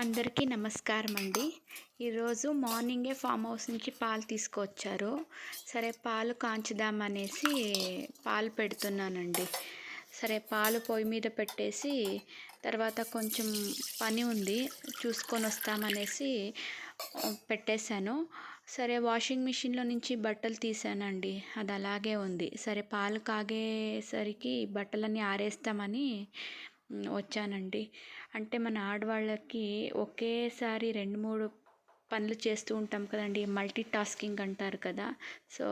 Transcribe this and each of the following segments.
అందరికీ నమస్కారం అండి ఈరోజు మార్నింగే ఫామ్ హౌస్ నుంచి పాలు తీసుకొచ్చారు. సరే పాలు కాంచుదామనేసి పాలు పెడుతున్నానండి. సరే పాలు పొయ్యి మీద పెట్టేసి తర్వాత కొంచెం పని ఉంది చూసుకొని వస్తామనేసి పెట్టేశాను. సరే వాషింగ్ మిషన్లో నుంచి బట్టలు తీసానండి అది అలాగే ఉంది. సరే పాలు కాగేసరికి బట్టలన్నీ ఆరేస్తామని వచ్చానండి. అంటే మన ఆడవాళ్ళకి ఒకేసారి రెండు మూడు పనులు చేస్తూ ఉంటాం కదండి. మల్టీ టాస్కింగ్ అంటారు కదా. సో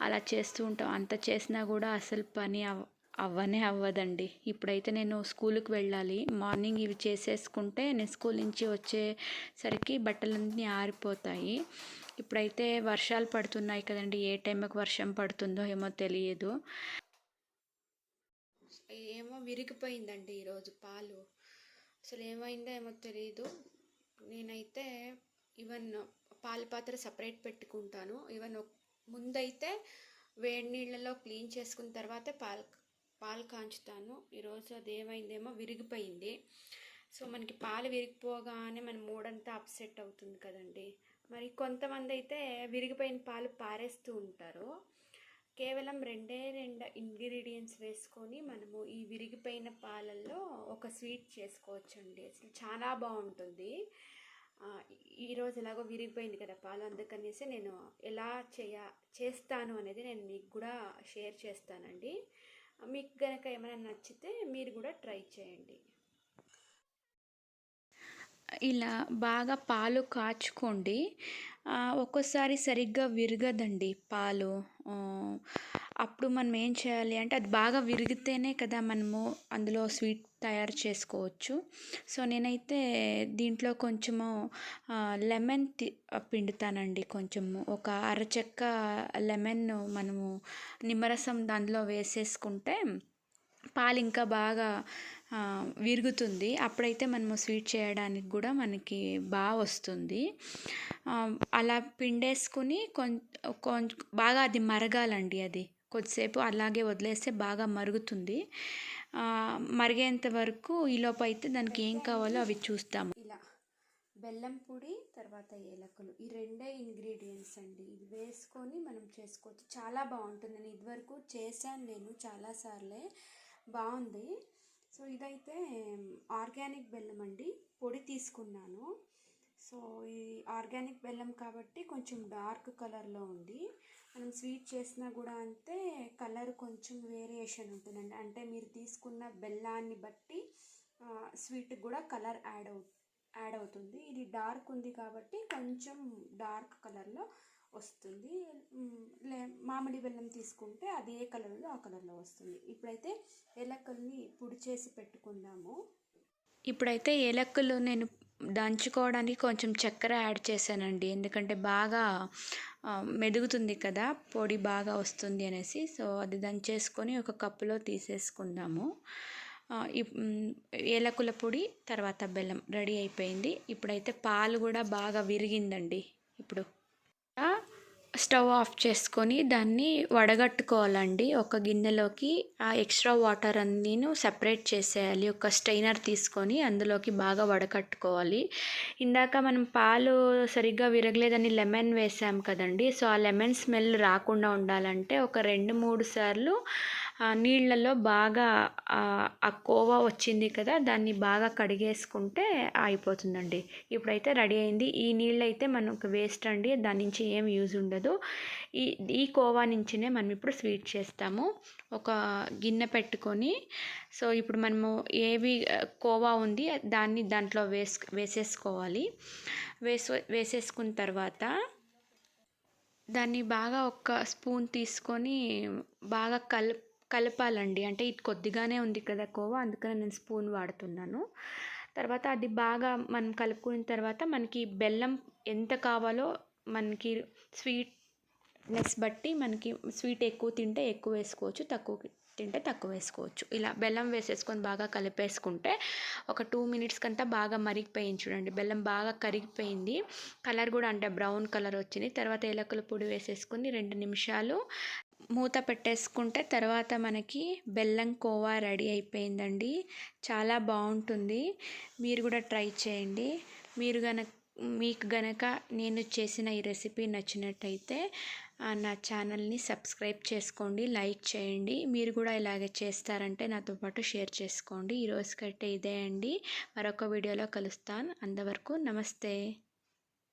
అలా చేస్తూ ఉంటాం. అంత చేసినా కూడా అసలు పని అవ్ అవ్వనే అవ్వదండి. ఇప్పుడైతే నేను స్కూల్కి వెళ్ళాలి. మార్నింగ్ ఇవి చేసేసుకుంటే నేను స్కూల్ నుంచి వచ్చేసరికి బట్టలన్నీ ఆరిపోతాయి. ఇప్పుడైతే వర్షాలు పడుతున్నాయి కదండి. ఏ టైంకి వర్షం పడుతుందో ఏమో తెలియదు. ఏమో విరిగిపోయిందండి ఈరోజు పాలు. అసలు ఏమైందో ఏమో తెలియదు నేనైతే ఈవెన్ పాల పాత్ర సపరేట్ పెట్టుకుంటాను. ఈవెన్ ముందైతే వేడి నీళ్ళలో క్లీన్ చేసుకున్న తర్వాత పాలు పాలు కాంచుతాను. ఈరోజు అది ఏమైందేమో విరిగిపోయింది. సో మనకి పాలు విరిగిపోగానే మన మూడంతా అప్సెట్ అవుతుంది కదండి. మరి కొంతమంది అయితే విరిగిపోయిన పాలు పారేస్తూ ఉంటారు. కేవలం రెండే రెండు ఇంగ్రీడియంట్స్ వేసుకొని మనము ఈ విరిగిపోయిన పాలల్లో ఒక స్వీట్ చేసుకోవచ్చండి. అసలు చాలా బాగుంటుంది. ఈరోజు ఎలాగో విరిగిపోయింది కదా పాలు అందుకనేసి నేను ఎలా చేయ చేస్తాను అనేది నేను మీకు కూడా షేర్ చేస్తానండి. మీకు కనుక ఏమైనా నచ్చితే మీరు కూడా ట్రై చేయండి. ఇలా బాగా పాలు కాచుకోండి. ఒక్కోసారి సరిగ్గా విరగదండి పాలు. అప్పుడు మనం ఏం చేయాలి అంటే అది బాగా విరిగితేనే కదా మనము అందులో స్వీట్ తయారు చేసుకోవచ్చు. సో నేనైతే దీంట్లో కొంచెము లెమన్ పిండుతానండి కొంచెము. ఒక అరచెక్క లెమన్ మనము నిమ్మరసం దాంట్లో వేసేసుకుంటే పాలు ఇంకా బాగా విరుగుతుంది. అప్పుడైతే మనము స్వీట్ చేయడానికి కూడా మనకి బాగా వస్తుంది. అలా పిండేసుకుని కొంచెం బాగా అది మరగాలండి అది. కొద్దిసేపు అలాగే వదిలేస్తే బాగా మరుగుతుంది. మరిగేంత వరకు ఈలోపు అయితే దానికి ఏం కావాలో అవి చూస్తాము. ఇలా బెల్లం పొడి తర్వాత ఏలకలు ఈ రెండే ఇంగ్రీడియంట్స్ అండి. ఇది వేసుకొని మనం చేసుకోవచ్చు. చాలా బాగుంటుంది. నేను ఇదివరకు చేశాను నేను చాలాసార్లే బాగుంది. సో ఇదైతే ఆర్గానిక్ బెల్లం అండి. పొడి తీసుకున్నాను. సో ఇది ఆర్గానిక్ బెల్లం కాబట్టి కొంచెం డార్క్ కలర్లో ఉంది. మనం స్వీట్ చేసినా కూడా అంతే కలర్ కొంచెం వేరియేషన్ ఉంటుందండి. అంటే మీరు తీసుకున్న బెల్లాన్ని బట్టి స్వీట్ కూడా కలర్ యాడ్ అవు యాడ్ అవుతుంది. ఇది డార్క్ ఉంది కాబట్టి కొంచెం డార్క్ కలర్లో వస్తుంది. లే మామిడి బెల్లం తీసుకుంటే అది ఏ కలర్లో ఆ కలర్లో వస్తుంది. ఇప్పుడైతే ఏలక్కల్ని పొడి చేసి పెట్టుకుందాము. ఇప్పుడైతే ఏలక్కలు నేను దంచుకోవడానికి కొంచెం చక్కెర యాడ్ చేశానండి. ఎందుకంటే బాగా మెదుగుతుంది కదా పొడి బాగా వస్తుంది అనేసి. సో అది దంచేసుకొని ఒక కప్పులో తీసేసుకుందాము. ఏలకుల పొడి తర్వాత బెల్లం రెడీ అయిపోయింది. ఇప్పుడైతే పాలు కూడా బాగా విరిగిందండి. ఇప్పుడు స్టవ్ ఆఫ్ చేసుకొని దాన్ని వడగట్టుకోవాలండి. ఒక గిన్నెలోకి ఆ ఎక్స్ట్రా వాటర్ అన్నీను సపరేట్ చేసేయాలి. ఒక స్టైనర్ తీసుకొని అందులోకి బాగా వడకట్టుకోవాలి. ఇందాక మనం పాలు సరిగ్గా విరగలేదని లెమన్ వేసాం కదండి. సో ఆ లెమన్ స్మెల్ రాకుండా ఉండాలంటే ఒక రెండు మూడు సార్లు నీళ్ళలో బాగా ఆ కోవా వచ్చింది కదా దాన్ని బాగా కడిగేసుకుంటే అయిపోతుందండి ఇప్పుడైతే రెడీ అయింది. ఈ నీళ్ళు అయితే మనకు వేస్ట్ అండి దాని నుంచి ఏం యూజ్ ఉండదు. ఈ ఈ కోవా నుంచినే మనం ఇప్పుడు స్వీట్ చేస్తాము. ఒక గిన్నె పెట్టుకొని సో ఇప్పుడు మనము ఏవి కోవా ఉంది దాన్ని దాంట్లో వేస్ వేసేసుకోవాలి. వేసు వేసేసుకున్న తర్వాత దాన్ని బాగా ఒక స్పూన్ తీసుకొని బాగా కలుపు కలపాలండి. అంటే ఇది కొద్దిగానే ఉంది కదా కోవా అందుకని నేను స్పూన్ వాడుతున్నాను. తర్వాత అది బాగా మనం కలుపుకున్న తర్వాత మనకి బెల్లం ఎంత కావాలో మనకి స్వీట్నెస్ బట్టి మనకి స్వీట్ ఎక్కువ తింటే ఎక్కువ వేసుకోవచ్చు తక్కువ తింటే తక్కువ వేసుకోవచ్చు. ఇలా బెల్లం వేసేసుకొని బాగా కలిపేసుకుంటే ఒక టూ మినిట్స్ కంతా బాగా మరిగిపోయింది చూడండి. బెల్లం బాగా కరిగిపోయింది. కలర్ కూడా అంటే బ్రౌన్ కలర్ వచ్చింది. తర్వాత ఏలకుల పొడి వేసేసుకొని రెండు నిమిషాలు మూత పెట్టేసుకుంటే తర్వాత మనకి బెల్లం కోవా రెడీ అయిపోయిందండి. చాలా బాగుంటుంది. మీరు కూడా ట్రై చేయండి. మీరు గనక మీకు గనక నేను చేసిన ఈ రెసిపీ నచ్చినట్టయితే నా ఛానల్ని సబ్స్క్రైబ్ చేసుకోండి లైక్ చేయండి. మీరు కూడా ఇలాగే చేస్తారంటే నాతో పాటు షేర్ చేసుకోండి. ఈరోజుకైతే ఇదే అండి. మరొక వీడియోలో కలుస్తాను. అంతవరకు నమస్తే.